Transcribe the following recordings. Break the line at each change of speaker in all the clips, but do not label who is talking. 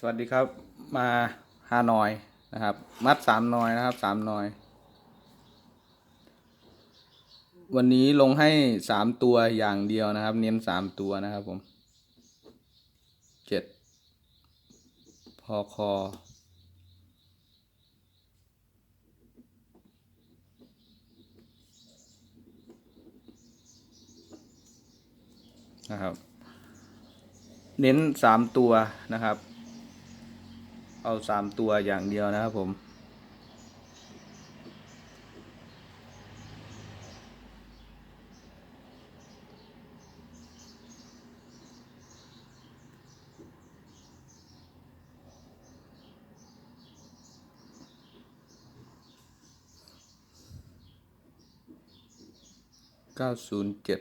สวัสดีครับ มาฮานอยนะครับ มัดสามนอยนะครับสามนอย วันนี้ลงให้สามตัวอย่างเดียวนะครับ เน้นสามตัวนะครับผมเจ็ดพอคอนะครับ เน้นสามตัวนะครับ เอาสามตัวอย่างเดียวนะครับผม เก้าศูนย์เจ็ด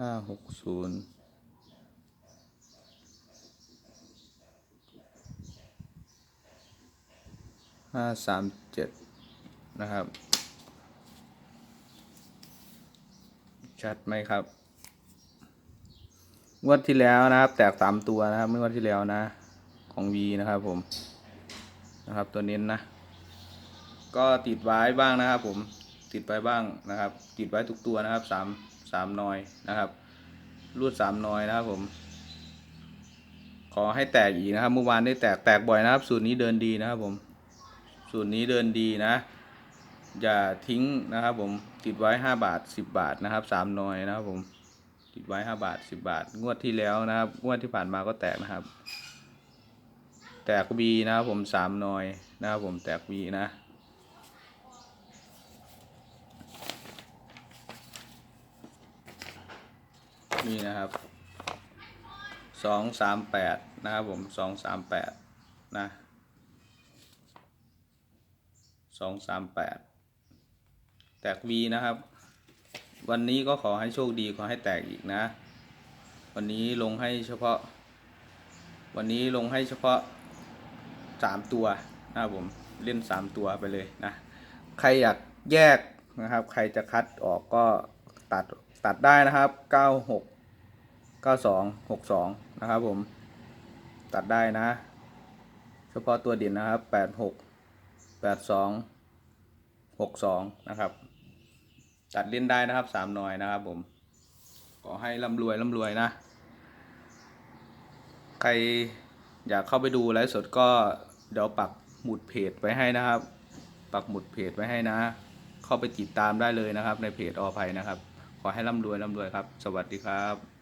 ห้าหกศูนย์ ห้าสามเจ็ดนะครับ ชัดไหมครับงวดที่แล้วนะครับ แตกสามตัวนะครับเมื่องวดที่แล้วนะ ของ V นะครับผมนะครับตัวเน้นนะ ก็ติดไว้บ้างนะครับ ผมติดไปบ้างนะครับ ติดไว้ทุกตัวนะครับสามสามนอยนะครับ รูดสามนอยนะครับผม ขอให้แตกอีกนะครับเมื่อวานได้แตกแตกบ่อยนะครับ สูตรนี้เดินดีนะครับผม สูตรนี้เดินดีนะ อย่าทิ้งนะครับผมติดไว้ห้าบาทสิบบาทนะครับสามนอยนะครับผมติดไว้ห้าบาทสิบบาท งวดที่แล้วนะครับ งวดที่ผ่านมาก็แตกนะครับ แตกบีนะครับผมสามนอยนะครับผมแตกบีนะนี่นะครับสองสามแปดนะครับผมสองสามแปดนะ สองสามแปดแตกวีนะครับ วันนี้ก็ขอให้โชคดีขอให้แตกอีกนะ วันนี้ลงให้เฉพาะ วันนี้ลงให้เฉพาะสามตัวนะครับผมเล่นสามตัวไปเลยนะ ใครอยากแยกนะครับ ใครจะคัดออกก็ตัดตัดได้นะครับ96 92 62นะครับผมตัดได้นะ เฉพาะตัวเด่นนะครับแปดหก 86 82 62นะครับ ตัดเล่นได้นะครับสามหน่อยนะครับผม ขอให้ร่ำรวยร่ำรวยนะ ใครอยากเข้าไปดูไลฟ์สดก็เดี๋ยวปักหมุดเพจไว้ให้นะครับ ปักหมุดเพจไว้ให้นะ เข้าไปติดตามได้เลยนะครับ ในเพจอภัยนะครับ ขอให้ร่ำรวยร่ำรวยครับ สวัสดีครับ